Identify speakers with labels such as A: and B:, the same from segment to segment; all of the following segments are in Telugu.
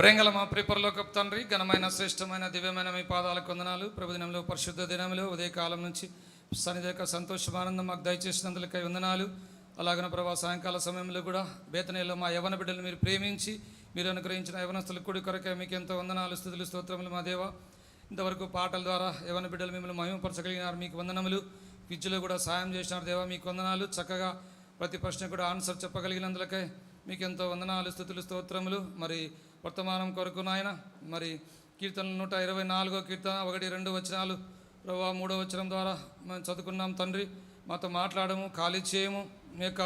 A: ప్రేంగల మా ప్రిపరలోకపు తండ్రి ఘనమైన శ్రేష్టమైన దివ్యమైన మీ పాదాలకు వందనాలు. ప్రభుదినంలో పరిశుద్ధ దినంలో ఉదయకాలం నుంచి సన్నిధిక సంతోషమానందం మాకు దయచేసినందులకై వందనాలు. అలాగన ప్రభా సాయంకాల సమయంలో కూడా బేతనీలో మా యవన బిడ్డలు మీరు ప్రేమించి మీరు అనుగ్రహించిన యవనస్తుల కుడి కొరకే మీకు ఎంతో వందనాలు స్థుతులు స్తోత్రములు మా దేవ. ఇంతవరకు పాటల ద్వారా యవన బిడ్డలు మిమ్మల్ని మహిమపరచగలిగినారు మీకు వందనములు. విద్యలో కూడా సాయం చేసినారు దేవా మీకు వందనాలు. చక్కగా ప్రతి ప్రశ్న కూడా ఆన్సర్ చెప్పగలిగినందులకై మీకు ఎంతో వందనాలు స్థుతులు స్తోత్రములు. మరి వర్తమానం కొరకు నాయన మరి కీర్తనలు నూట ఇరవై నాలుగో కీర్తన ఒకటి రెండు వచనాలు ప్రభా మూడో వచనం ద్వారా మేము చదువుకున్నాం తండ్రి. మాతో మాట్లాడము ఖాళీ చేయము మీ యొక్క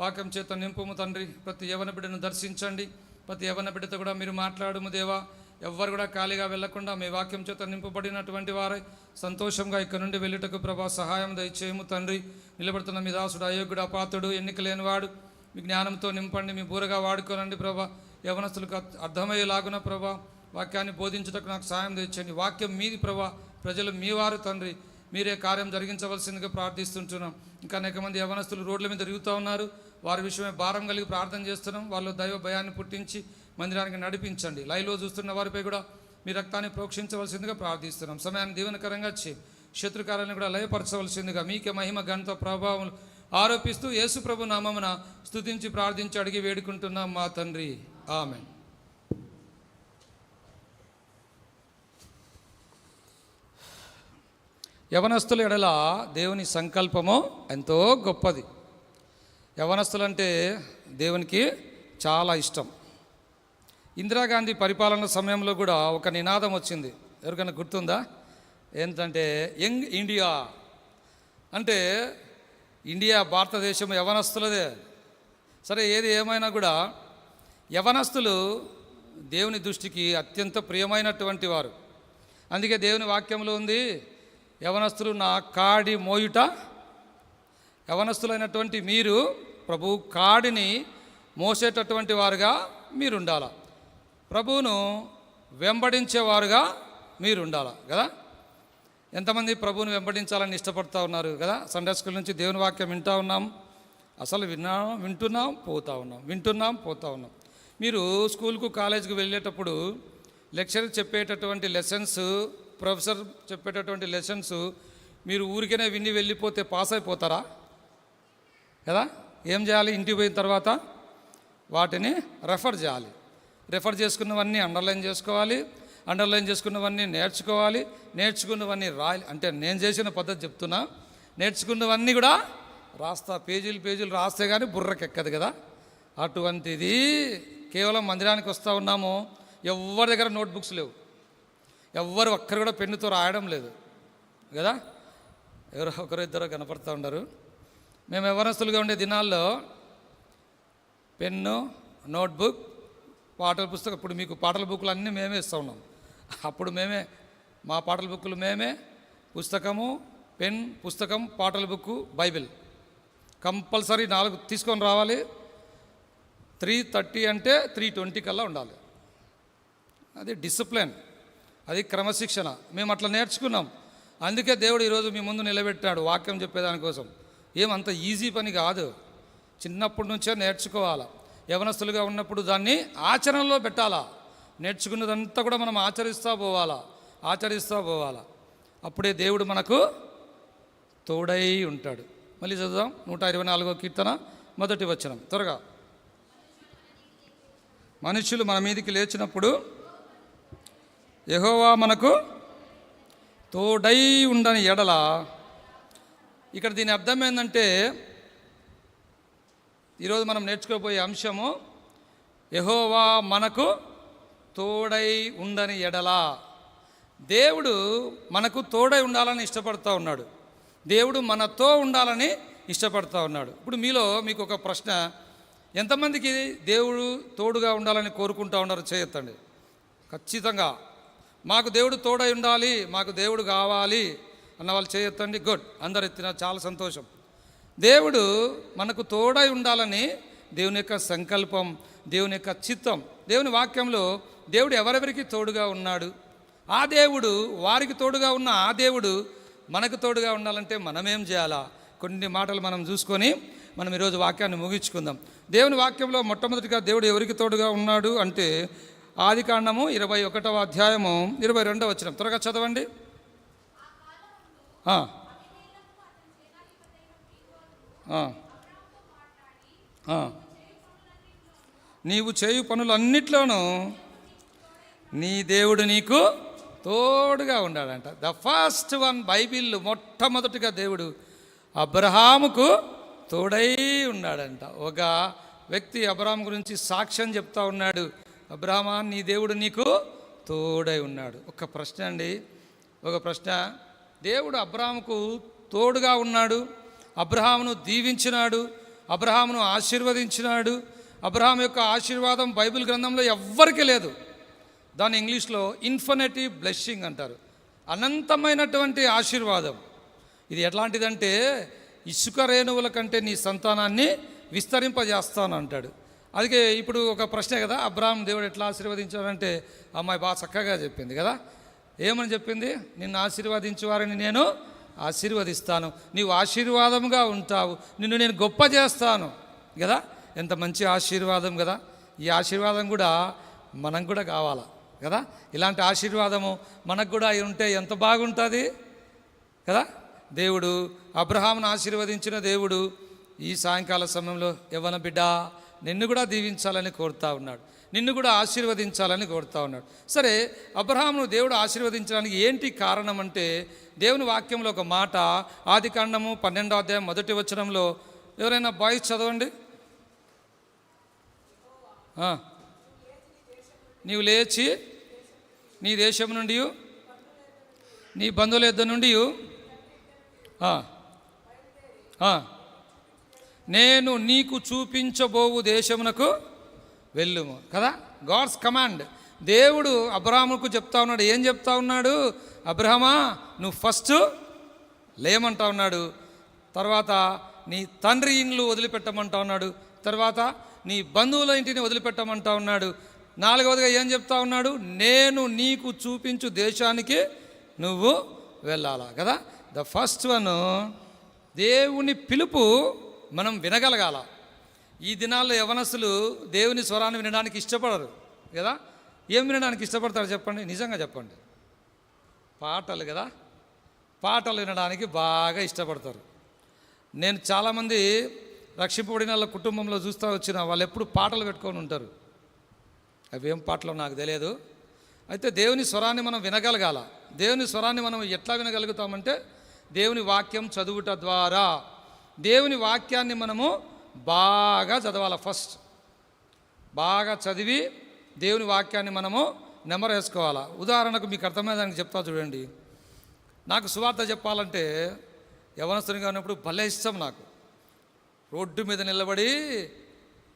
A: వాక్యం చేత నింపుము తండ్రి. ప్రతి యవన బిడ్డను దర్శించండి. ప్రతి యవన బిడ్డతో కూడా మీరు మాట్లాడము దేవా. ఎవ్వరు కూడా ఖాళీగా వెళ్ళకుండా మీ వాక్యం చేత నింపబడినటువంటి వారే సంతోషంగా ఇక్కడ నుండి వెళ్ళుటకు ప్రభా సహాయం దయచేయము తండ్రి. నిలబడుతున్న మీ దాసుడు అయోగ్యుడు అపాత్రుడు ఎన్నిక లేనివాడు మీ జ్ఞానంతో నింపండి మీ బూరగా వాడుకోనండి ప్రభా. యవనస్తులకు అర్థమయ్యేలాగున ప్రభా వాక్యాన్ని బోధించుటకు నాకు సాయం తెచ్చండి వాక్యం మీది ప్రభా ప్రజలు మీ వారు తండ్రి. మీరే కార్యం జరిగించవలసిందిగా ప్రార్థిస్తుంటున్నాం. ఇంకా అనేక మంది యవనస్తులు రోడ్ల మీద తిరుగుతూ ఉన్నారు. వారి విషయమే భారం కలిగి ప్రార్థన చేస్తున్నాం. వాళ్ళు దైవ భయాన్ని పుట్టించి మందిరానికి నడిపించండి. లైవ్లో చూస్తున్న వారిపై కూడా మీ రక్తాన్ని ప్రోక్షించవలసిందిగా ప్రార్థిస్తున్నాం. సమయాన్ని దీవెనకరంగా చే శత్రుకారాన్ని కూడా లయపరచవలసిందిగా మీకే మహిమ గణిత ప్రభావం ఆరోపిస్తూ యేసుప్రభు నామమున స్తుతించి ప్రార్థించి అడిగి వేడుకుంటున్నాం మా తండ్రి. ఆమె యవనస్తుల ఎడల దేవుని సంకల్పము ఎంతో గొప్పది. యవనస్తులంటే దేవునికి చాలా ఇష్టం. ఇందిరాగాంధీ పరిపాలన సమయంలో కూడా ఒక నినాదం వచ్చింది. ఎవరికైనా గుర్తుందా? ఏంటంటే యంగ్ ఇండియా అంటే ఇండియా భారతదేశం యవనస్తులదే. సరే ఏది ఏమైనా కూడా యవనస్తులు దేవుని దృష్టికి అత్యంత ప్రియమైనటువంటి వారు. అందుకే దేవుని వాక్యంలో ఉంది యవనస్తులు నా కాడి మోయుట యవనస్తులైనటువంటి మీరు ప్రభు కాడిని మోసేటటువంటి వారుగా మీరు ఉండాల ప్రభువును వెంబడించేవారుగా మీరు ఉండాల కదా? ఎంతమంది ప్రభువుని వెంబడించాలని ఇష్టపడుతూ ఉన్నారు కదా? సండే స్కూల్ నుంచి దేవుని వాక్యం వింటూ ఉన్నాం అసలు విన్నా వింటున్నాం పోతూ ఉన్నాం వింటున్నాం పోతూ ఉన్నాం. మీరు స్కూల్కు కాలేజీకి వెళ్ళేటప్పుడు లెక్చర్ చెప్పేటటువంటి లెసన్స్ ప్రొఫెసర్ చెప్పేటటువంటి లెసన్స్ మీరు ఊరికనే విని వెళ్ళిపోతే పాస్ అయిపోతారా? కదా? ఏం చేయాలి? ఇంటికి పోయిన తర్వాత వాటిని రెఫర్ చేయాలి. రెఫర్ చేసుకున్నవన్నీ అండర్లైన్ చేసుకోవాలి. అండర్లైన్ చేసుకున్నవన్నీ నేర్చుకోవాలి. నేర్చుకున్నవన్నీ రాయాలి. అంటే నేను చేసిన పద్ధతి చెప్తున్నా. నేర్చుకున్నవన్నీ కూడా రాస్తా. పేజీలు పేజీలు రాస్తే కానీ బుర్రకెక్కదు కదా? అటువంటిది కేవలం మందిరానికి వస్తూ ఉన్నాము ఎవరి దగ్గర నోట్బుక్స్ లేవు. ఎవ్వరు ఒక్కరు కూడా పెన్నుతో రాయడం లేదు. కదా? ఎవరో ఒకరు ఇద్దరు కనపడుతూ ఉండరు. మేము ఎవరస్తులుగా ఉండే దినాల్లో పెన్ను నోట్బుక్ పాటల పుస్తకం ఇప్పుడు మీకు పాటల బుక్లు అన్నీ మేమే ఇస్తూ ఉన్నాం. అప్పుడు మేమే మా పాటల బుక్కులు మేమే పుస్తకము పెన్ పుస్తకం పాటల బుక్కు బైబిల్. కంపల్సరీ నాలుగు తీసుకొని రావాలి. త్రీ థర్టీ అంటే త్రీ ట్వంటీ కల్లా ఉండాలి. అది డిసిప్లిన్ అది క్రమశిక్షణ. మేము అట్లా నేర్చుకున్నాం. అందుకే దేవుడు ఈరోజు మీ ముందు నిలబెట్టాడు వాక్యం చెప్పేదానికోసం ఏమంత ఈజీ పని కాదు. చిన్నప్పటి నుంచే నేర్చుకోవాలా. యవనస్తులుగా ఉన్నప్పుడు దాన్ని ఆచరణలో పెట్టాలా. నేర్చుకున్నదంతా కూడా మనం ఆచరిస్తూ పోవాలా. ఆచరిస్తూ పోవాలా. అప్పుడే దేవుడు మనకు తోడై ఉంటాడు. మళ్ళీ చదుదాం నూట ఇరవై నాలుగో కీర్తన మొదటి వచనం. త్వరగా. మనుషులు మన మీదికి లేచినప్పుడు యహోవా మనకు తోడై ఉండని ఎడల ఇక్కడ దీని అర్థం ఏంటంటే ఈరోజు మనం నేర్చుకోబోయే అంశము యహోవా మనకు తోడై ఉండని ఎడల. దేవుడు మనకు తోడై ఉండాలని ఇష్టపడుతూ ఉన్నాడు. దేవుడు మనతో ఉండాలని ఇష్టపడుతూ ఉన్నాడు. ఇప్పుడు మీలో మీకు ఒక ప్రశ్న ఎంతమందికి దేవుడు తోడుగా ఉండాలని కోరుకుంటా ఉన్నారు చేయొత్తండి ఖచ్చితంగా. మాకు దేవుడు తోడై ఉండాలి మాకు దేవుడు కావాలి అన్న వాళ్ళు చేయొత్తండి గుడ్. అందరు ఎత్తిన చాలా సంతోషం. దేవుడు మనకు తోడై ఉండాలని దేవుని యొక్క సంకల్పం దేవుని యొక్క చిత్తం దేవుని వాక్యంలో దేవుడు ఎవరెవరికి తోడుగా ఉన్నాడు? ఆ దేవుడు వారికి తోడుగా ఉన్న ఆ దేవుడు మనకు తోడుగా ఉండాలంటే మనమేం చేయాలా? కొన్ని మాటలు మనం చూసుకొని మనం ఈరోజు వాక్యాన్ని ముగించుకుందాం. దేవుని వాక్యంలో మొట్టమొదటిగా దేవుడు ఎవరికి తోడుగా ఉన్నాడు అంటే ఆది కాండము ఇరవై ఒకటవ అధ్యాయము ఇరవై రెండవ వచ్చిన త్వరగా చదవండి. నీవు చేయు పనులన్నిట్లోనూ నీ దేవుడు నీకు తోడుగా ఉన్నాడంట ద ఫస్ట్ వన్ బైబిల్ మొట్టమొదటిగా దేవుడు అబ్రహాముకు తోడై ఉన్నాడంట. ఒక వ్యక్తి అబ్రహాం గురించి సాక్ష్యం చెప్తా ఉన్నాడు. అబ్రహమా నీ దేవుడు నీకు తోడై ఉన్నాడు. ఒక ప్రశ్న అండి. ఒక ప్రశ్న. దేవుడు అబ్రహాముకు తోడుగా ఉన్నాడు. అబ్రహామును దీవించినాడు. అబ్రహామును ఆశీర్వదించినాడు. అబ్రహాం యొక్క ఆశీర్వాదం బైబిల్ గ్రంథంలో ఎవ్వరికీ లేదు. దాన్ని ఇంగ్లీష్లో ఇన్ఫినిటివ్ బ్లెస్సింగ్ అంటారు. అనంతమైనటువంటి ఆశీర్వాదం. ఇది ఎట్లాంటిదంటే ఇసుక రేణువుల కంటే నీ సంతానాన్ని విస్తరింపజేస్తాను అంటాడు అందుకే ఇప్పుడు ఒక ప్రశ్నే కదా అబ్రాహం దేవుడు ఎట్లా ఆశీర్వదించాడంటే అమ్మాయి బాగా చక్కగా చెప్పింది కదా. ఏమని చెప్పింది? నిన్ను ఆశీర్వదించువారని నేను ఆశీర్వదిస్తాను. నీవు ఆశీర్వాదంగా ఉంటావు. నిన్ను నేను గొప్ప చేస్తాను కదా. ఎంత మంచి ఆశీర్వాదం కదా. ఈ ఆశీర్వాదం కూడా మనం కూడా కావాలా కదా. ఇలాంటి ఆశీర్వాదము మనకు కూడా ఉంటే ఎంత బాగుంటుంది కదా. దేవుడు అబ్రహాంను ఆశీర్వదించిన దేవుడు ఈ సాయంకాల సమయంలో యవ్వన బిడ్డ నిన్ను కూడా దీవించాలని కోరుతా ఉన్నాడు. నిన్ను కూడా ఆశీర్వదించాలని కోరుతా ఉన్నాడు. సరే అబ్రహామును దేవుడు ఆశీర్వదించడానికి ఏంటి కారణం అంటే దేవుని వాక్యంలో ఒక మాట ఆది కాండము పన్నెండో అధ్యాయం మొదటి వచనంలో ఎవరైనా బాయ్స్ చదవండి? నీవు లేచి నీ దేశం నుండి నీ బంధువుల యుద్ధ నుండి నేను నీకు చూపించబోవు దేశమునకు వెళ్ళుము. కదా? God's command. దేవుడు అబ్రహాముకు చెప్తా ఉన్నాడు. ఏం చెప్తా ఉన్నాడు? అబ్రహమా నువ్వు ఫస్ట్ లేమంటా ఉన్నాడు. తర్వాత నీ తండ్రి ఇండ్లు వదిలిపెట్టమంటా ఉన్నాడు. తర్వాత నీ బంధువుల ఇంటిని వదిలిపెట్టమంటా ఉన్నాడు. నాలుగవదిగా ఏం చెప్తా ఉన్నాడు? నేను నీకు చూపించు దేశానికి నువ్వు వెళ్ళాలా. కదా? ద ఫస్ట్ వన్ దేవుని పిలుపు మనం వినగలగాల. ఈ దినాల్లో యవనస్తులు దేవుని స్వరాన్ని వినడానికి ఇష్టపడరు కదా? ఏం వినడానికి ఇష్టపడతారు చెప్పండి? నిజంగా చెప్పండి. పాటలు కదా? పాటలు వినడానికి బాగా ఇష్టపడతారు. నేను చాలామంది రక్షింపబడిన వాళ్ళ కుటుంబంలో చూస్తూ వచ్చిన వాళ్ళు ఎప్పుడు పాటలు పెట్టుకొని ఉంటారు. అవి ఏం నాకు తెలియదు. అయితే దేవుని స్వరాన్ని మనం వినగలగాల. దేవుని స్వరాన్ని మనం ఎట్లా వినగలుగుతామంటే దేవుని వాక్యం చదువుట ద్వారా. దేవుని వాక్యాన్ని మనము బాగా చదవాలి ఫస్ట్. బాగా చదివి దేవుని వాక్యాన్ని మనము నెమరేసుకోవాలా. ఉదాహరణకు మీకు అర్థమయ్యేదానికి చెప్తా చూడండి. నాకు సువార్త చెప్పాలంటే యవనస్తునిగా ఉన్నప్పుడు భలే ఇష్టం నాకు. రోడ్డు మీద నిలబడి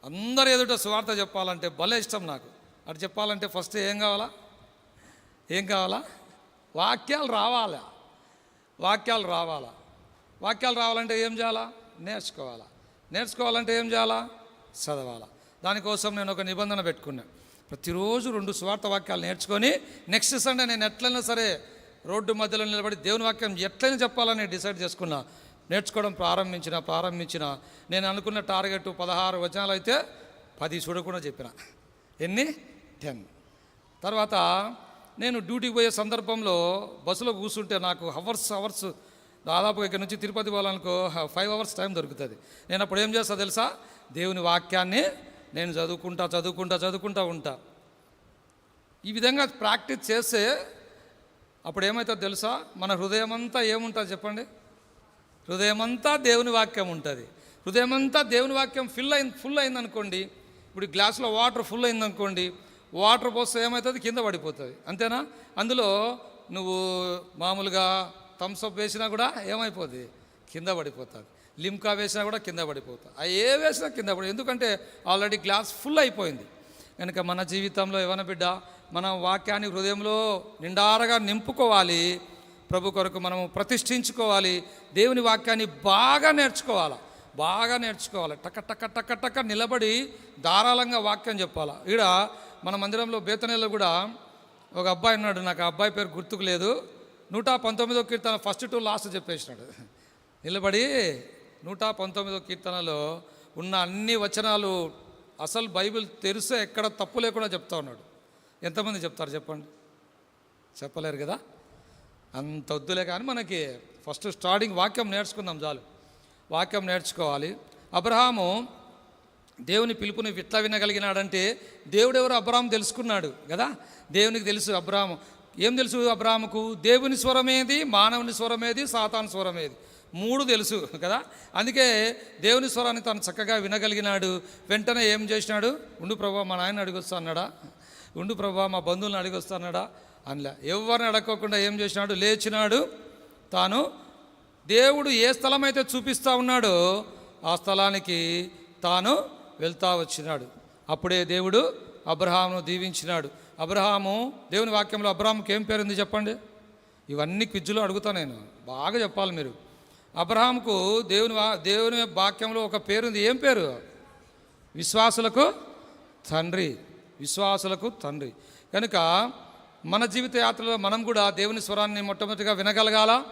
A: అందరు ఎదుట సువార్త చెప్పాలంటే భలే ఇష్టం నాకు. అటు చెప్పాలంటే ఫస్ట్ ఏం కావాలా? ఏం కావాలా? వాక్యాలు రావాలా? వాక్యాలు రావాలా? వాక్యాలు రావాలంటే ఏం చేయాలా? నేర్చుకోవాలా. నేర్చుకోవాలంటే ఏం చేయాలా? చదవాలా. దానికోసం నేను ఒక నిబంధన పెట్టుకున్నాను ప్రతిరోజు రెండు స్వార్థ వాక్యాలు నేర్చుకొని నెక్స్ట్ సండే నేను ఎట్లయినా సరే రోడ్డు మధ్యలో నిలబడి దేవుని వాక్యం ఎట్లయినా చెప్పాలని డిసైడ్ చేసుకున్నా నేర్చుకోవడం ప్రారంభించిన ప్రారంభించిన నేను అనుకున్న టార్గెట్ పదహారు వచనాలు అయితే పది చూడకుండా చెప్పిన. ఎన్ని? టెన్. తర్వాత నేను డ్యూటీకి పోయే సందర్భంలో బస్సులో కూర్చుంటే నాకు హవర్స్ అవర్స్ దాదాపు ఇక్కడ నుంచి తిరుపతి పోవాలనుకో ఫైవ్ అవర్స్ టైం దొరుకుతుంది. నేను అప్పుడు ఏం చేస్తా తెలుసా? దేవుని వాక్యాన్ని నేను చదువుకుంటా చదువుకుంటా చదువుకుంటా ఉంటా. ఈ విధంగా ప్రాక్టీస్ చేస్తే అప్పుడు ఏమవుతుందో తెలుసా? మన హృదయం అంతా ఏముంటుంది చెప్పండి? హృదయమంతా దేవుని వాక్యం ఉంటుంది. హృదయమంతా దేవుని వాక్యం ఫిల్ అయింది ఫుల్ అయిందనుకోండి ఇప్పుడు గ్లాసులో వాటర్ ఫుల్ అయిందనుకోండి వాటర్ పోస్తే ఏమవుతుంది కింద పడిపోతుంది. అంతేనా? అందులో నువ్వు మామూలుగా థమ్స్అప్ వేసినా కూడా ఏమైపోద్ది? కింద పడిపోతుంది. లిమ్కా వేసినా కూడా కింద పడిపోతుంది అవి ఏ వేసినా కింద పడి ఎందుకంటే ఆల్రెడీ గ్లాస్ ఫుల్ అయిపోయింది. కనుక మన జీవితంలో ఏమైనా బిడ్డ మనం వాక్యాన్ని హృదయంలో నిండారగా నింపుకోవాలి. ప్రభు కొరకు మనము ప్రతిష్ఠించుకోవాలి. దేవుని వాక్యాన్ని బాగా నేర్చుకోవాలి? బాగా నేర్చుకోవాలి? టక టక టక టక నిలబడి ధారాళంగా వాక్యం చెప్పాలి? ఈడ మన మందిరంలో బేతనేలో కూడా ఒక అబ్బాయి ఉన్నాడు. నాకు ఆ అబ్బాయి పేరు గుర్తుకు లేదు. నూట పంతొమ్మిదో కీర్తన ఫస్ట్ టు లాస్ట్ చెప్పేసినాడు. నిలబడి నూట పంతొమ్మిదో కీర్తనలో ఉన్న అన్ని వచనాలు అసలు బైబిల్ తెరిసే ఎక్కడ తప్పు లేకుండా చెప్తా ఉన్నాడు. ఎంతమంది చెప్తారు చెప్పండి? చెప్పలేరు కదా? అంత వద్దులే కానీ మనకి ఫస్ట్ స్టార్టింగ్ వాక్యం నేర్చుకుందాం చాలు. వాక్యం నేర్చుకోవాలి. అబ్రహాము దేవుని పిలుపుని విట్లా వినగలిగినాడంటే దేవుడు ఎవరు అబ్రాహం తెలుసుకున్నాడు కదా? దేవునికి తెలుసు అబ్రాహము. ఏం తెలుసు అబ్రాహముకు? దేవుని స్వరమేది మానవుని స్వరమేది సాతాను స్వరమేది. మూడు తెలుసు కదా? అందుకే దేవుని స్వరాన్ని తను చక్కగా వినగలిగినాడు. వెంటనే ఏం చేసినాడు? ఉండు ప్రభా మా నాయన అడిగొస్తా అన్నాడా? ఉండు ప్రభా మా బంధువులను అడిగొస్తా అన్నాడా? అనలే. ఎవరిని అడగకుండా ఏం చేసినాడు? లేచినాడు. తాను దేవుడు ఏ స్థలం అయితే చూపిస్తా ఉన్నాడో ఆ స్థలానికి తాను వెళ్తా వచ్చినాడు. అప్పుడే దేవుడు అబ్రహామును దీవించినాడు. అబ్రహాము దేవుని వాక్యంలో అబ్రహాంకి ఏం పేరుంది చెప్పండి? ఇవన్నీ క్విజ్లో అడుగుతా నేను. బాగా చెప్పాలి మీరు. అబ్రహాంకు దేవుని వా దేవుని వాక్యంలో ఒక పేరుంది. ఏం పేరు? విశ్వాసులకు తండ్రి. విశ్వాసులకు తండ్రి. కనుక మన జీవిత యాత్రలో మనం కూడా దేవుని స్వరాన్ని మొట్టమొదటిగా వినగలగాల?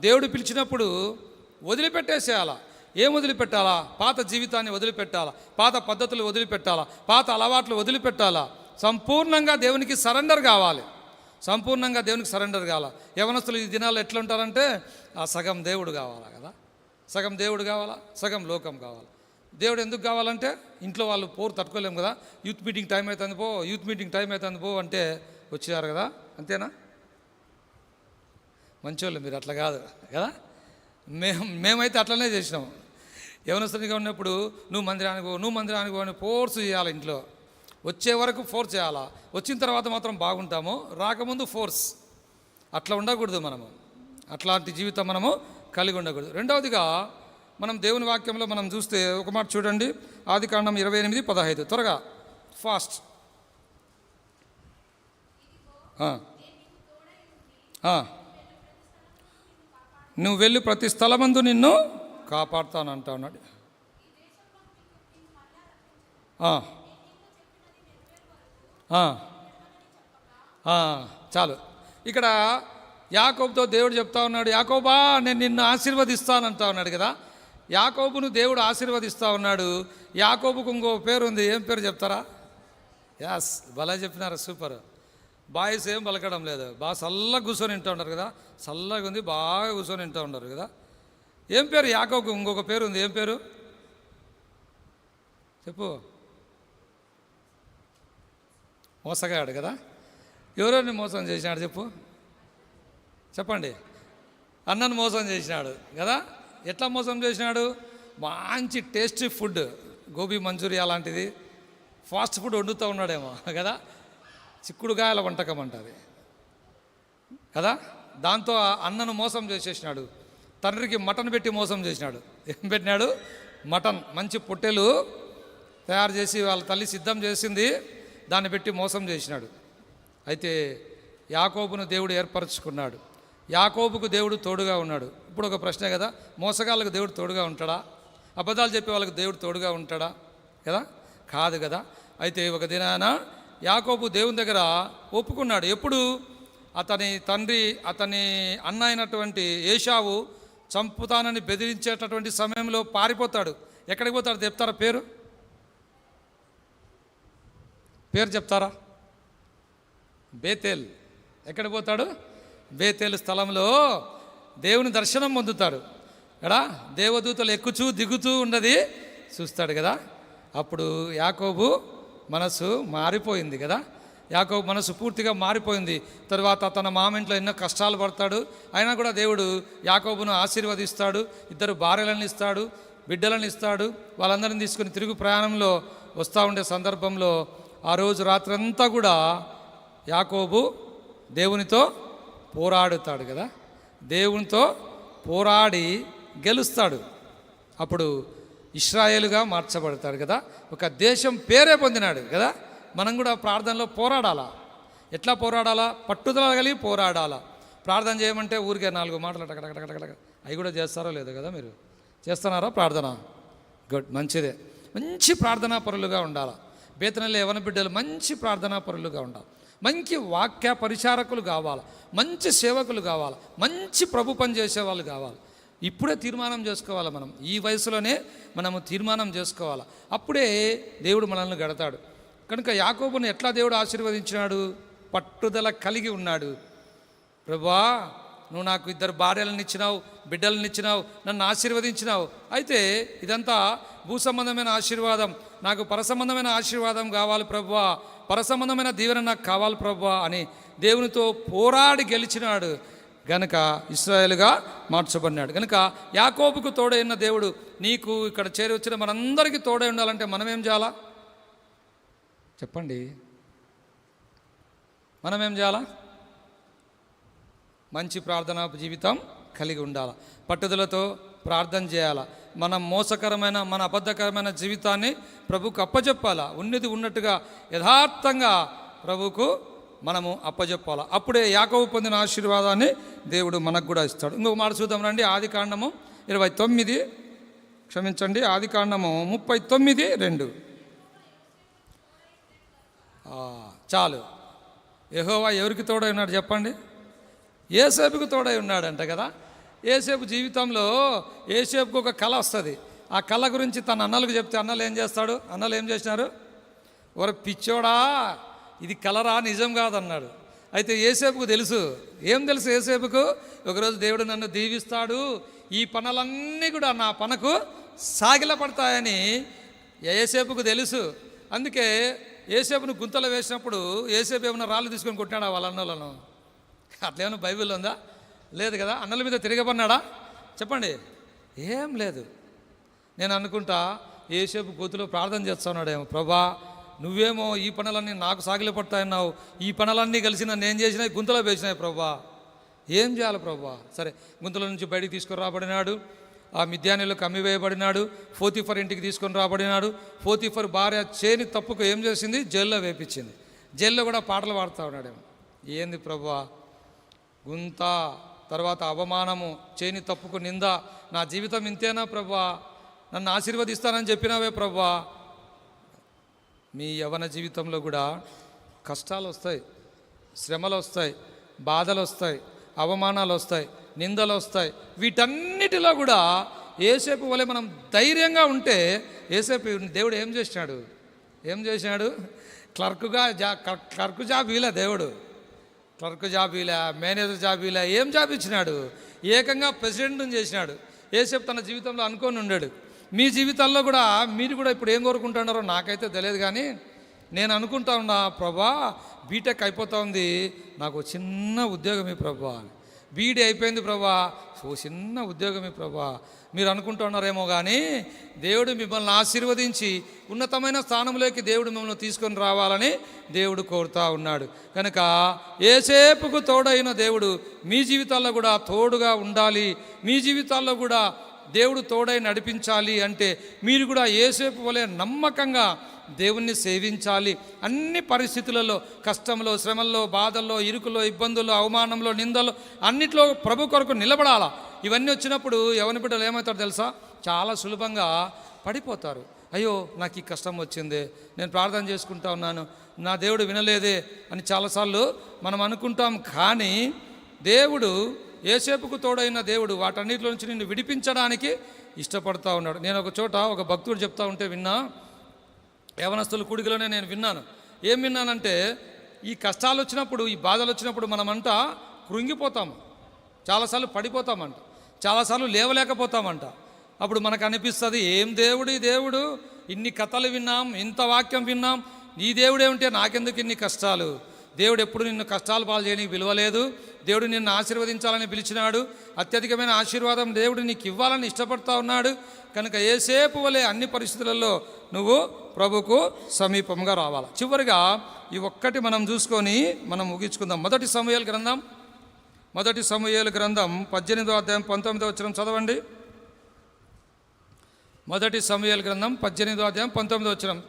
A: దేవుడు పిలిచినప్పుడు వదిలిపెట్టేసేయాలా? ఏం వదిలిపెట్టాలా? పాత జీవితాన్ని వదిలిపెట్టాలా? పాత పద్ధతులు వదిలిపెట్టాలా? పాత అలవాట్లు వదిలిపెట్టాలా? సంపూర్ణంగా దేవునికి సరెండర్ కావాలి. సంపూర్ణంగా దేవునికి సరెండర్ కావాలా? యవనస్తులు ఈ దినాల్లో ఎట్లా ఉంటారంటే ఆ సగం దేవుడు కావాలా కదా? సగం దేవుడు కావాలా? సగం లోకం కావాలి? దేవుడు ఎందుకు కావాలంటే ఇంట్లో వాళ్ళు పోరు తట్టుకోలేము కదా? యూత్ మీటింగ్ టైం అవుతుంది పో యూత్ మీటింగ్ టైం అవుతుంది పో అంటే వచ్చారు కదా? అంతేనా? మంచోళ్ళు మీరు అట్లా కాదు కదా? మేము మేమైతే అట్లనే చేసినాం. యవనస్తునిగా ఉన్నప్పుడు నువ్వు మందిరానికి పో నువ్వు మందిరానికి పో అని ఫోర్స్ చేయాలి ఇంట్లో. వచ్చే వరకు ఫోర్స్ చేయాలా? వచ్చిన తర్వాత మాత్రం బాగుంటాము. రాకముందు ఫోర్స్ అట్లా ఉండకూడదు మనము. అట్లాంటి జీవితం మనము కలిగి ఉండకూడదు. రెండవదిగా మనం దేవుని వాక్యంలో మనం చూస్తే ఒక మాట చూడండి. ఆది కాండం ఇరవై ఎనిమిది పదహైదు. త్వరగా. ఫాస్ట్ నువ్వు వెళ్ళి ప్రతి స్థలమందు నిన్ను కాపాడుతాను ఉన్నాడు చాలు. ఇక్కడ యాకోబుతో దేవుడు చెప్తా ఉన్నాడు యాకోబా నేను నిన్ను ఆశీర్వదిస్తానంటా ఉన్నాడు కదా. యాకోబును దేవుడు ఆశీర్వదిస్తూ ఉన్నాడు. యాకోబుకు ఇంకో పేరు ఉంది. ఏం పేరు చెప్తారా? యాస్ భలే చెప్పినారు సూపర్. బాయ్స్ ఏం పలకడం లేదు. బాగా చల్లగా కూర్చొని వింటూ ఉంటారు కదా. చల్లగా ఉంది బాగా కూర్చొని వింటూ ఉంటారు కదా. ఏం పేరు? యాకోకు ఇంకొక పేరు ఉంది. ఏం పేరు? చెప్పు. మోసగాడు కదా? ఎవరెవరిని మోసం చేసినాడు చెప్పు. చెప్పండి. అన్నను మోసం చేసినాడు కదా? ఎట్లా మోసం చేసినాడు? మంచి టేస్టీ ఫుడ్. గోబీ మంచూరియా లాంటిది. ఫాస్ట్ ఫుడ్ వండుతూ ఉన్నాడేమో కదా? చిక్కుడుకాయల వంటకం అంటది కదా? దాంతో ఆ అన్నను మోసం చేసేసినాడు. తండ్రికి మటన్ పెట్టి మోసం చేసినాడు. ఏం పెట్టినాడు? మటన్ మంచి పొట్టెలు తయారు చేసి వాళ్ళ తల్లి సిద్ధం చేసింది దాన్ని పెట్టి మోసం చేసినాడు. అయితే యాకోబును దేవుడు ఏర్పరచుకున్నాడు. యాకోబుకు దేవుడు తోడుగా ఉన్నాడు. ఇప్పుడు ఒక ప్రశ్నే కదా మోసగాళ్ళకు దేవుడు తోడుగా ఉంటాడా? అబద్ధాలు చెప్పే వాళ్ళకి దేవుడు తోడుగా ఉంటాడా? కదా? కాదు కదా. అయితే ఒక దినాన యాకోబు దేవుని దగ్గర ఒప్పుకున్నాడు. ఎప్పుడు? అతని తండ్రి అతని అన్న అయినటువంటి ఏషావు చంపుతానని బెదిరించేటటువంటి సమయంలో పారిపోతాడు. ఎక్కడికి పోతాడు చెప్తారా పేరు? పేరు చెప్తారా? బేతేల్. ఎక్కడికి పోతాడు? బేతేలు స్థలంలో దేవుని దర్శనం పొందుతాడు. కదా దేవదూతలు ఎక్కుచూ దిగుతూ ఉన్నది చూస్తాడు కదా. అప్పుడు యాకోబు మనసు మారిపోయింది కదా. యాకోబు మనసు పూర్తిగా మారిపోయింది. తర్వాత తన మామింట్లో ఎన్నో కష్టాలు పడతాడు. అయినా కూడా దేవుడు యాకోబును ఆశీర్వదిస్తాడు. ఇద్దరు భార్యలను ఇస్తాడు బిడ్డలను ఇస్తాడు. వాళ్ళందరిని తీసుకుని తిరుగు ప్రయాణంలో వస్తూ ఉండే సందర్భంలో ఆ రోజు రాత్రంతా కూడా యాకోబు దేవునితో పోరాడుతాడు కదా? దేవునితో పోరాడి గెలుస్తాడు. అప్పుడు ఇస్రాయేలుగా మార్చబడతాడు కదా? ఒక దేశం పేరే పొందినాడు కదా? మనం కూడా ప్రార్థనలో పోరాడాలా? ఎట్లా పోరాడాలా? పట్టుదల కలిగి పోరాడాలా? ప్రార్థన చేయమంటే ఊరికే నాలుగు మాటలు టకటకటకటక అవి కూడా చేస్తారో లేదో కదా మీరు? చేస్తున్నారా ప్రార్థన? గుడ్ మంచిదే. మంచి ప్రార్థనా పరులుగా ఉండాలి. బేతనలో యవన బిడ్డలు మంచి ప్రార్థనా పరులుగా ఉండాలి. మంచి వాక్య పరిచారకులు కావాలి. మంచి సేవకులు కావాలి. మంచి ప్రభు పని చేసే వాళ్ళు కావాలి. ఇప్పుడే తీర్మానం చేసుకోవాలి మనం. ఈ వయసులోనే మనము తీర్మానం చేసుకోవాలి. అప్పుడే దేవుడు మనల్ని గడతాడు. కనుక యాకోబును ఎట్లా దేవుడు ఆశీర్వదించినాడు? పట్టుదల కలిగి ఉన్నాడు. ప్రభా నువ్వు నాకు ఇద్దరు భార్యలను ఇచ్చినావు బిడ్డలను ఇచ్చినావు నన్ను ఆశీర్వదించినావు. అయితే ఇదంతా భూ సంబంధమైన ఆశీర్వాదం. నాకు పరసంబంధమైన ఆశీర్వాదం కావాలి ప్రభువా పరసంబంధమైన దీవెన నాకు కావాలి ప్రభువా అని దేవునితో పోరాడి గెలిచినాడు. గనుక ఇస్రాయేల్గా మార్చబడినాడు. గనుక యాకోబుకు తోడైన దేవుడు నీకు ఇక్కడ చేరి వచ్చిన మనందరికీ తోడై ఉండాలంటే మనం ఏం చేయాలా? చెప్పండి. మనం ఏం చేయాలా? మంచి ప్రార్థనా జీవితం కలిగి ఉండాలి? పట్టుదలతో ప్రార్థన చేయాలా? మన మోసకరమైన మన అబద్ధకరమైన జీవితాన్ని ప్రభుకు అప్పచెప్పాలా ఉన్నది ఉన్నట్టుగా యథార్థంగా ప్రభుకు మనము అప్పచెప్పాలా అప్పుడే యాకవు పొందిన ఆశీర్వాదాన్ని దేవుడు మనకు కూడా ఇస్తాడు. ఇంకొక మాట చూద్దాం రండి. ఆది కాండము ఇరవై తొమ్మిది. క్షమించండి. ఆది కాండము ముప్పై తొమ్మిది రెండు. చాలు. యహోవా ఎవరికి తోడై ఉన్నాడు చెప్పండి? ఏసేపుకు తోడై ఉన్నాడంట కదా. ఏసేపు జీవితంలో ఏసేపుకు ఒక కళ వస్తుంది. ఆ కళ గురించి తన అన్నలకు చెప్తే అన్నలు ఏం చేస్తాడు? అన్నలు ఏం చేసినారు? ఒర పిచ్చోడా ఇది కలరా నిజం కాదన్నాడు. అయితే ఏసేపుకు తెలుసు. ఏం తెలుసు ఏసేపుకు ఒకరోజు దేవుడు నన్ను దీవిస్తాడు. ఈ పనులన్నీ కూడా నా పనకు సాగిలపడతాయని ఏసేపుకు తెలుసు. అందుకే ఏసేపును గుంతలో వేసినప్పుడు ఏసేపు ఏమైనా రాళ్ళు తీసుకొని కొట్టినాడా వాళ్ళ అన్నలను? అట్లేమైనా బైబిల్ ఉందా? లేదు కదా? అన్నల మీద తిరగబడినాడా? చెప్పండి. ఏం లేదు. నేను అనుకుంటా ఏసేపు గొంతులో ప్రార్థన చేస్తున్నాడేమో. ప్రభా నువ్వేమో ఈ పనులన్నీ నాకు సాగిలి పడతాయన్నావు ఈ పనులన్నీ కలిసి నన్ను ఏం చేసినాయి? గుంతలో వేసినాయి ప్రభా. ఏం చేయాలి ప్రభా? సరే గుంతల నుంచి బయటికి తీసుకుని రాబడినాడు ఆ మిద్యానిలోకి అమ్మివేయబడినాడు ఫోతిఫర్ ఇంటికి తీసుకొని రాబడినాడు. ఫోతిఫర్ భార్య చేని తప్పుకు ఏం చేసింది? జైల్లో వేపించింది. జైల్లో కూడా పాటలు పాడుతూ ఉన్నాడేమో ఏంది ప్రభా? గుంత తర్వాత అవమానము చేని తప్పుకు నింద. నా జీవితం ఇంతేనా ప్రభా? నన్ను ఆశీర్వదిస్తానని చెప్పినావే ప్రభా? మీ యవన జీవితంలో కూడా కష్టాలు వస్తాయి శ్రమలు వస్తాయి బాధలు వస్తాయి అవమానాలు వస్తాయి. నిందలు వస్తాయి. వీటన్నిటిలో కూడా ఏసేపు వలె మనం ధైర్యంగా ఉంటే ఏసేపు దేవుడు ఏం చేసినాడు? ఏం చేసినాడు? క్లర్క్గా జా క్లర్క్ జాబ్ ఇలా దేవుడు. క్లర్క్ జాబ్ ఇలా మేనేజర్ జాబ్ ఇలా ఏం జాబ్ ఇచ్చినాడు? ఏకంగా ప్రెసిడెంట్ని చేసినాడు. ఏసేపు తన జీవితంలో అనుకొని ఉండాడు. మీ జీవితాల్లో కూడా మీరు కూడా ఇప్పుడు ఏం కోరుకుంటున్నారో నాకైతే తెలియదు కానీ నేను అనుకుంటా ఉన్నా ప్రభా బీటెక్ అయిపోతా ఉంది. నాకు చిన్న చిన్న ఉద్యోగమే ప్రభా. అని బీడీ అయిపోయింది ప్రభా. ఓ చిన్న ఉద్యోగమే ప్రభా. మీరు అనుకుంటున్నారేమో కానీ దేవుడు మిమ్మల్ని ఆశీర్వదించి ఉన్నతమైన స్థానంలోకి దేవుడు మిమ్మల్ని తీసుకొని రావాలని దేవుడు కోరుతా ఉన్నాడు. కనుక ఏసేపుకు తోడైన దేవుడు మీ జీవితాల్లో కూడా తోడుగా ఉండాలి. మీ జీవితాల్లో కూడా దేవుడు తోడై నడిపించాలి అంటే మీరు కూడా ఏసేపు వలె నమ్మకంగా దేవుణ్ణి సేవించాలి. అన్ని పరిస్థితులలో కష్టంలో శ్రమల్లో బాధల్లో ఇరుకులో ఇబ్బందుల్లో అవమానంలో నిందలో అన్నిట్లో ప్రభు కొరకు నిలబడాలా. ఇవన్నీ వచ్చినప్పుడు ఎవరి బిడ్డలు ఏమవుతారో తెలుసా? చాలా సులభంగా పడిపోతారు. అయ్యో నాకు ఈ కష్టం వచ్చింది నేను ప్రార్థన చేసుకుంటా ఉన్నాను నా దేవుడు వినలేదే అని చాలాసార్లు మనం అనుకుంటాం. కానీ దేవుడు ఏసేపుకు తోడైన దేవుడు వాటన్నిటిలో నుంచి నిన్ను విడిపించడానికి ఇష్టపడతా ఉన్నాడు. నేను ఒక చోట ఒక భక్తుడు చెప్తా ఉంటే విన్నా యవనస్తుల కూడికలోనే నేను విన్నాను. ఏం విన్నానంటే ఈ కష్టాలు వచ్చినప్పుడు ఈ బాధలు వచ్చినప్పుడు మనమంతా కృంగిపోతాము. చాలాసార్లు పడిపోతామంట. చాలాసార్లు లేవలేకపోతామంట. అప్పుడు మనకు అనిపిస్తుంది ఏం దేవుడు ఈ దేవుడు? ఇన్ని కథలు విన్నాం ఇంత వాక్యం విన్నాం. నీ దేవుడే ఉంటే నాకెందుకు ఇన్ని కష్టాలు? దేవుడు ఎప్పుడు నిన్ను కష్టాలు పాలు చేయడానికి పిలవలేదు. దేవుడు నిన్ను ఆశీర్వదించాలని పిలిచినాడు. అత్యధికమైన ఆశీర్వాదం దేవుడు నీకు ఇవ్వాలని ఇష్టపడతా ఉన్నాడు. కనుక ఏసేపు వలె అన్ని పరిస్థితులలో నువ్వు ప్రభుకు సమీపంగా రావాలి. చివరిగా ఈ ఒక్కటి మనం చూసుకొని మనం ముగించుకుందాం. మొదటి సమయాల గ్రంథం. మొదటి సమయాల గ్రంథం పద్దెనిమిదో అధ్యాయం పంతొమ్మిదో వచ్చిన చదవండి. మొదటి సమయాల గ్రంథం పద్దెనిమిదో అధ్యాయం పంతొమ్మిదో వచ్చిన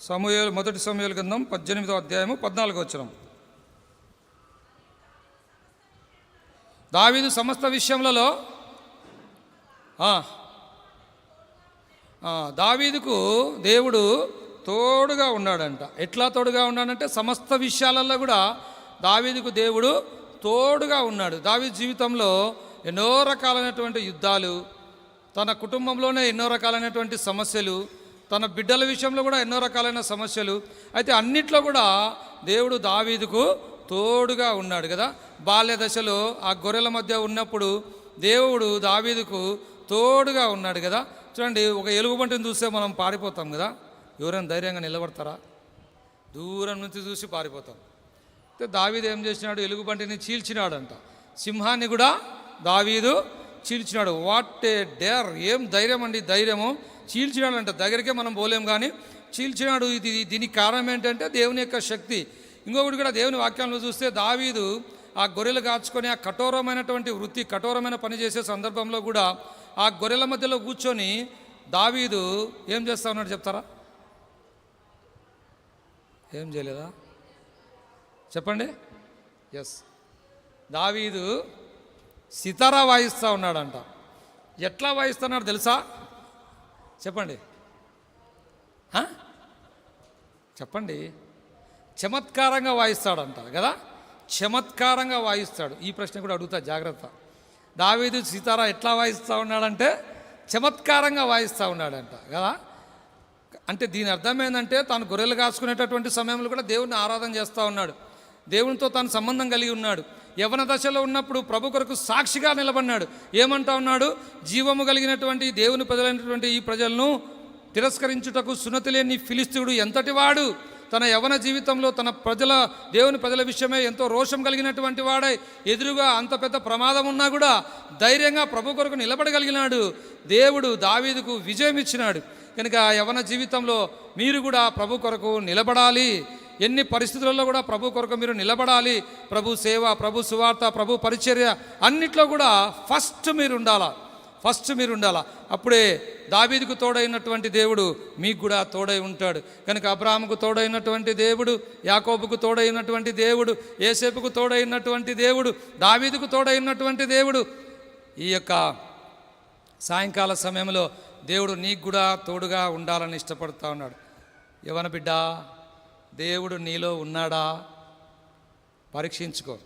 A: సమూహలు మొదటి సమయాల గ్రంథం పద్దెనిమిదో అధ్యాయము పద్నాలుగో వచ్చిన దావీదు సమస్త విషయములలో దావీదుకు దేవుడు తోడుగా ఉన్నాడంట. ఎట్లా తోడుగా ఉన్నాడంటే సమస్త విషయాలలో కూడా దావీదుకు దేవుడు తోడుగా ఉన్నాడు. దావి జీవితంలో ఎన్నో రకాలైనటువంటి యుద్ధాలు తన కుటుంబంలోనే ఎన్నో రకాలైనటువంటి సమస్యలు తన బిడ్డల విషయంలో కూడా ఎన్నో రకాలైన సమస్యలు. అయితే అన్నిట్లో కూడా దేవుడు దావీదుకు తోడుగా ఉన్నాడు కదా. బాల్య దశలో ఆ గొర్రెల మధ్య ఉన్నప్పుడు దేవుడు దావీదుకు తోడుగా ఉన్నాడు కదా. చూడండి ఒక ఎలుగుబంటిని చూస్తే మనం పారిపోతాం కదా. ఎవరైనా ధైర్యంగా నిలబడతారా? దూరం నుంచి చూసి పారిపోతాం. అయితే దావీదు ఏం చేసినాడు? ఎలుగుబంటిని చీల్చినాడంట. సింహాన్ని కూడా దావీదు చీల్చినాడు. వాట్ ఏ డేర్ ఏం ధైర్యం అండి ధైర్యము. చీల్చినాడంట దగ్గరికే మనం పోలేం కానీ చీల్చినాడు ఇది దీనికి కారణం ఏంటంటే దేవుని యొక్క శక్తి. ఇంకొకటి కూడా దేవుని వాక్యంలో చూస్తే దావీదు ఆ గొర్రెలు కాచుకొని ఆ కఠోరమైనటువంటి వృత్తి కఠోరమైన పని చేసే సందర్భంలో కూడా ఆ గొర్రెల మధ్యలో కూర్చొని దావీదు ఏం చేస్తా ఉన్నాడు చెప్తారా? ఏం చేయలేదా? చెప్పండి. ఎస్ దావీదు సితారా వాయిస్తూ ఉన్నాడంట. ఎట్లా వాయిస్తున్నాడు తెలుసా? చెప్పండి. చెప్పండి. చమత్కారంగా వాయిస్తాడంట కదా? చమత్కారంగా వాయిస్తాడు. ఈ ప్రశ్న కూడా అడుగుతా జాగ్రత్త. దావీదు సీతారా ఎట్లా వాయిస్తూ ఉన్నాడంటే చమత్కారంగా వాయిస్తూ ఉన్నాడంట కదా? అంటే దీని అర్థం ఏంటంటే తాను గొర్రెలు కాసుకునేటటువంటి సమయంలో కూడా దేవుడిని ఆరాధన చేస్తూ ఉన్నాడు. దేవునితో తాను సంబంధం కలిగి ఉన్నాడు. యవన దశలో ఉన్నప్పుడు ప్రభు కొరకు సాక్షిగా నిలబడినాడు. ఏమంటా ఉన్నాడు? జీవము కలిగినటువంటి దేవుని ప్రజలైనటువంటి ఈ ప్రజలను తిరస్కరించుటకు సున్నతి లేని ఫిలిస్తుడు ఎంతటి వాడు? తన యవన జీవితంలో తన ప్రజల దేవుని ప్రజల విషయమే ఎంతో రోషం కలిగినటువంటి వాడై ఎదురుగా అంత పెద్ద ప్రమాదం ఉన్నా కూడా ధైర్యంగా ప్రభు కొరకు నిలబడగలిగినాడు. దేవుడు దావీదుకు విజయం ఇచ్చినాడు కనుక ఆ యవన జీవితంలో మీరు కూడా ప్రభు కొరకు నిలబడాలి. ఎన్ని పరిస్థితులలో కూడా ప్రభు కొరకు మీరు నిలబడాలి. ప్రభు సేవ ప్రభు సువార్త ప్రభు పరిచర్య అన్నిట్లో కూడా ఫస్ట్ మీరు ఉండాలా? ఫస్ట్ మీరు ఉండాలా? అప్పుడే దావీదుకు తోడైనటువంటి దేవుడు మీకు కూడా తోడై ఉంటాడు. కనుక అబ్రాహంకు తోడైనటువంటి దేవుడు యాకోబుకు తోడైనటువంటి దేవుడు ఏసేపుకు తోడైనటువంటి దేవుడు దావీదుకు తోడైనటువంటి దేవుడు ఈ యొక్క సాయంకాల సమయంలో దేవుడు నీకు కూడా తోడుగా ఉండాలని ఇష్టపడుతూ ఉన్నాడు. యవన బిడ్డ దేవుడు నీలో ఉన్నాడా? పరీక్షించుకో.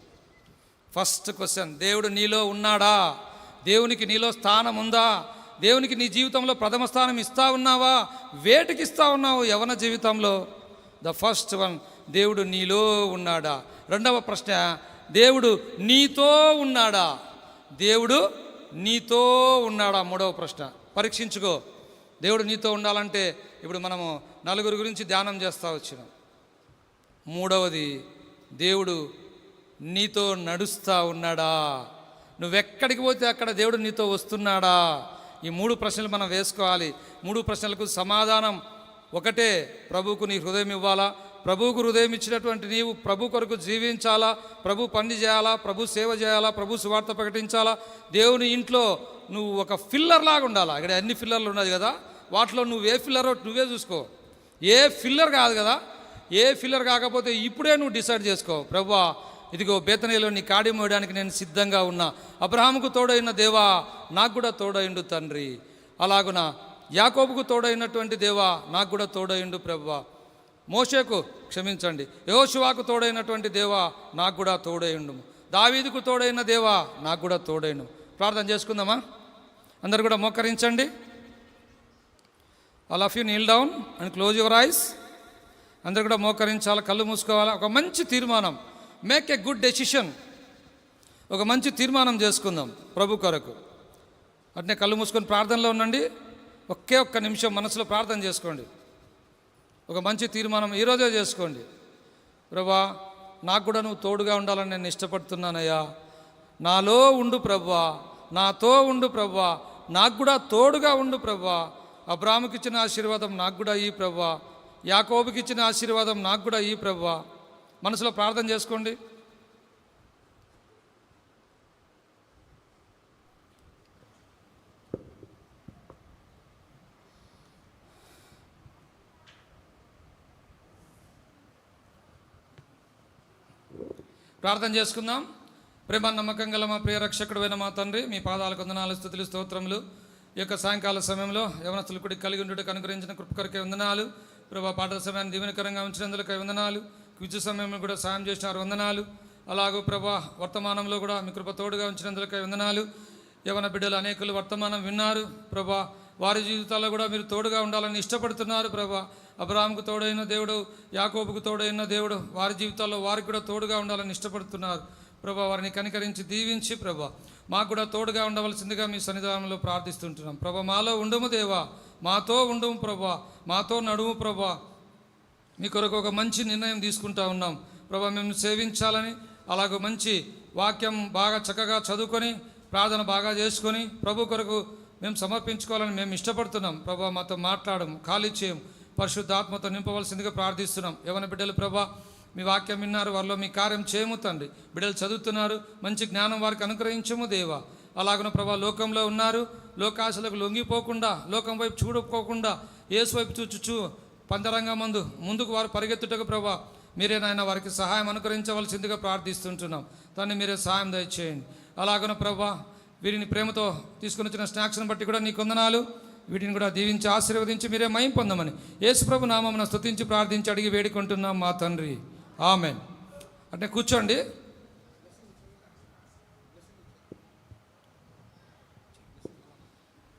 A: ఫస్ట్ క్వశ్చన్ దేవుడు నీలో ఉన్నాడా? దేవునికి నీలో స్థానం ఉందా దేవునికి నీ జీవితంలో ప్రథమ స్థానం ఇస్తా ఉన్నావా? వేటికి ఇస్తా ఉన్నావు? యవన జీవితంలో. ద ఫస్ట్ వన్ దేవుడు నీలో ఉన్నాడా? రెండవ ప్రశ్న దేవుడు నీతో ఉన్నాడా? దేవుడు నీతో ఉన్నాడా? మూడవ ప్రశ్న పరీక్షించుకో. దేవుడు నీతో ఉండాలంటే ఇప్పుడు మనము నలుగురు గురించి ధ్యానం చేస్తూ వచ్చినాం. మూడవది దేవుడు నీతో నడుస్తా ఉన్నాడా? నువ్వెక్కడికి పోతే అక్కడ దేవుడు నీతో వస్తున్నాడా? ఈ మూడు ప్రశ్నలు మనం వేసుకోవాలి. మూడు ప్రశ్నలకు సమాధానం ఒకటే. ప్రభువుకు నీ హృదయం ఇవ్వాలా? ప్రభువుకు హృదయం ఇచ్చినటువంటి నీవు ప్రభు కొరకు జీవించాలా? ప్రభు పని చేయాలా? ప్రభు సేవ చేయాలా? ప్రభు సువార్త ప్రకటించాలా? దేవుని ఇంట్లో నువ్వు ఒక ఫిల్లర్ లాగా ఉండాలా? ఇక్కడ అన్ని ఫిల్లర్లు ఉన్నది కదా? వాటిలో నువ్వు ఏ ఫిల్లరో నువ్వే చూసుకో. ఏ ఫిల్లర్ కాదు కదా? ఏ ఫిల్లర్ కాకపోతే ఇప్పుడే నువ్వు డిసైడ్ చేసుకో. ప్రభా ఇదిగో బేతనీలో నీ కాడి మోయడానికి నేను సిద్ధంగా ఉన్నా. అబ్రహాముకు తోడైన దేవా నాకు కూడా తోడైండు తండ్రి. అలాగున యాకోబుకు తోడైనటువంటి దేవా నాకు కూడా తోడైండు ప్రభా. మోషేకు క్షమించండి. యోశువాకు తోడైనటువంటి దేవా నాకు కూడా తోడైండు. దావీదుకు తోడైన దేవా నాకు కూడా తోడైండు. ప్రార్థన చేసుకుందామా? అందరు కూడా మోకరించండి. I love you kneel down and close your eyes అందరు కూడా మోకరించాలి కళ్ళు మూసుకోవాలి. ఒక మంచి తీర్మానం. మేక్ ఏ గుడ్ డెసిషన్ ఒక మంచి తీర్మానం చేసుకుందాం ప్రభు కొరకు. అట్నే కళ్ళు మూసుకొని ప్రార్థనలో ఉండండి. ఒకే ఒక్క నిమిషం మనసులో ప్రార్థన చేసుకోండి. ఒక మంచి తీర్మానం ఈరోజే చేసుకోండి. ప్రభా నాకు కూడా నువ్వు తోడుగా ఉండాలని నేను ఇష్టపడుతున్నానయ్యా. నాలో ఉండు ప్రభా. నాతో ఉండు ప్రభా. నాకు కూడా తోడుగా ఉండు ప్రభా. అబ్రాముకి ఇచ్చిన ఆశీర్వాదం నాకు కూడా ఈ ప్రభా. యాకోబుకి ఇచ్చిన ఆశీర్వాదం నాకు కూడా ఈ ప్రభువ. మనసులో ప్రార్థన చేసుకోండి. ప్రార్థన చేసుకుందాం. ప్రేమ నమ్మకం గల మా ప్రియ రక్షకుడైన మా తండ్రి మీ పాదాలకు వందనాలు స్థుతులు స్తోత్రములు. ఈ యొక్క సాయంకాల సమయంలో యవనస్తులు కూడా కలిగి ఉండుటకు అనుగ్రహించిన కృపకరికే వందనాలు. ప్రభా పాఠ దీవెనకరంగా ఉంచినందులకు వందనాలు. క్విజ్ సమయంలో కూడా సాయం చేసినారు వందనాలు. అలాగే ప్రభా వర్తమానంలో కూడా మీ కృప తోడుగా ఉంచినందులకై వందనాలు. యవన బిడ్డలు అనేకులు వర్తమానం విన్నారు. ప్రభా వారి జీవితాల్లో కూడా మీరు తోడుగా ఉండాలని ఇష్టపడుతున్నారు ప్రభా. అబ్రాహాంకు తోడైన దేవుడు యాకోబుకు తోడైన దేవుడు వారి జీవితాల్లో వారికి కూడా తోడుగా ఉండాలని ఇష్టపడుతున్నారు. ప్రభా వారిని కనికరించి దీవించి ప్రభా మాకు కూడా తోడుగా ఉండవలసిందిగా మీ సన్నిధానంలో ప్రార్థిస్తుంటున్నాం. ప్రభా మాలో ఉండము దేవా. మాతో ఉండము ప్రభా మాతో నడుము ప్రభా. మీ కొరకు ఒక మంచి నిర్ణయం తీసుకుంటా ఉన్నాం. ప్రభా మేము సేవించాలని అలాగ మంచి వాక్యం బాగా చక్కగా చదువుకొని ప్రార్థన బాగా చేసుకొని ప్రభు కొరకు మేము సమర్పించుకోవాలని మేము ఇష్టపడుతున్నాం. ప్రభా మాతో మాట్లాడము ఖాళీ చేయం పరిశుద్ధాత్మతో నింపవలసిందిగా ప్రార్థిస్తున్నాం. యవన బిడ్డలు ప్రభా మీ వాక్యం విన్నారు వారిలో మీ కార్యం చేయము తండ్రి. బిడ్డలు చదువుతున్నారు మంచి జ్ఞానం వారికి అనుగ్రహించము దేవా. అలాగన ప్రభా లోకంలో ఉన్నారు లోకాశలకు లొంగిపోకుండా లోకం వైపు చూడకోకుండా ఏసు వైపు చూచుచు పందరంగా మందు ముందుకు వారు పరిగెత్తుటకు ప్రభా మీరే నాయన వారికి సహాయం అనుకరించవలసిందిగా ప్రార్థిస్తుంటున్నాం. దాన్ని మీరే సహాయం దయచేయండి. అలాగన ప్రభా వీరిని ప్రేమతో తీసుకుని వచ్చిన స్నాక్స్ని బట్టి కూడా నీ కొందనాలు వీటిని కూడా దీవించి ఆశీర్వదించి మీరే మయం పొందమని యేసుప్రభు నామమున స్తుతించి ప్రార్థించి అడిగి వేడుకుంటున్నాం మా తండ్రి. ఆమెన్. అంటే కూర్చోండి.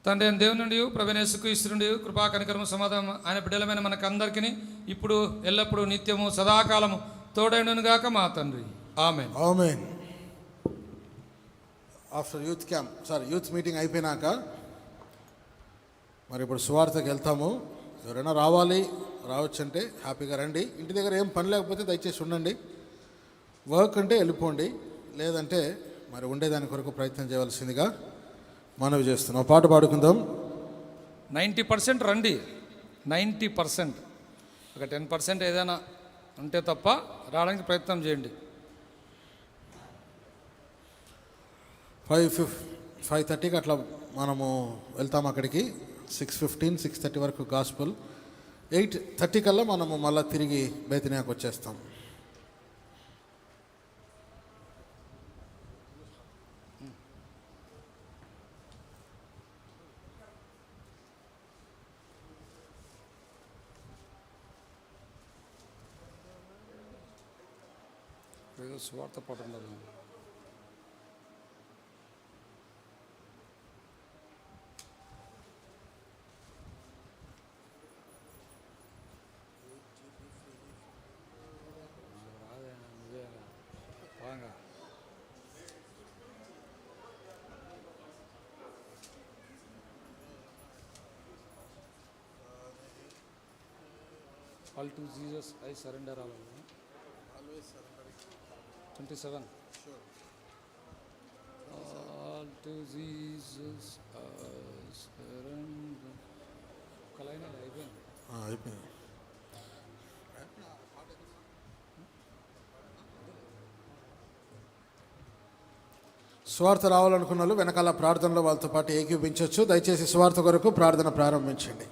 A: తండ్రి అయిన దేవుని నుండి ప్రవీణేశుకు ఇస్తుండి కృపా కనికరము సమాధానం ఆయన బిడ్డలమైన మనకందరికీ ఇప్పుడు ఎల్లప్పుడూ నిత్యము సదాకాలము తోడైనను గాక మా తండ్రి. ఆమె
B: ఆమె after youth camp sorry youth meeting అయిపోయినాక మరి ఇప్పుడు సువార్తకి వెళ్తాము. ఎవరైనా రావాలి రావచ్చు అంటే హ్యాపీగా రండి. ఇంటి దగ్గర ఏం పని లేకపోతే దయచేసి ఉండండి. వర్క్ అంటే వెళ్ళిపోండి. లేదంటే మరి ఉండేదాని కొరకు ప్రయత్నం చేయవలసిందిగా మనవి చేస్తున్నాం. పాట పాడుకుందాం.
A: నైంటీ పర్సెంట్ రండి. Ninety percent. ఒక టెన్ పర్సెంట్ ఏదైనా ఉంటే తప్ప రావడానికి ప్రయత్నం చేయండి.
B: ఫైవ్ ఫిఫ్ ఫైవ్ థర్టీకి అట్లా మనము వెళ్తాం అక్కడికి. సిక్స్ ఫిఫ్టీన్ సిక్స్ థర్టీ వరకు గాస్పుల్. ఎయిట్ థర్టీ కల్లా మనము మళ్ళీ తిరిగి బేతినియాకు వచ్చేస్తాం.
A: சுவார்த்த பாட்டம் பாருங்க வாங்க all to Jesus I surrender ஆகும் always surrender twenty seven All diseases are కలైన అయిపోయింది
B: అయిపోయింది స్వార్థ రావాలనుకున్న వాళ్ళు వెనకాల ప్రార్థనలో వాళ్ళతో పాటు ఏకీపించవచ్చు దయచేసి స్వార్థ కొరకు ప్రార్థన ప్రారంభించండి.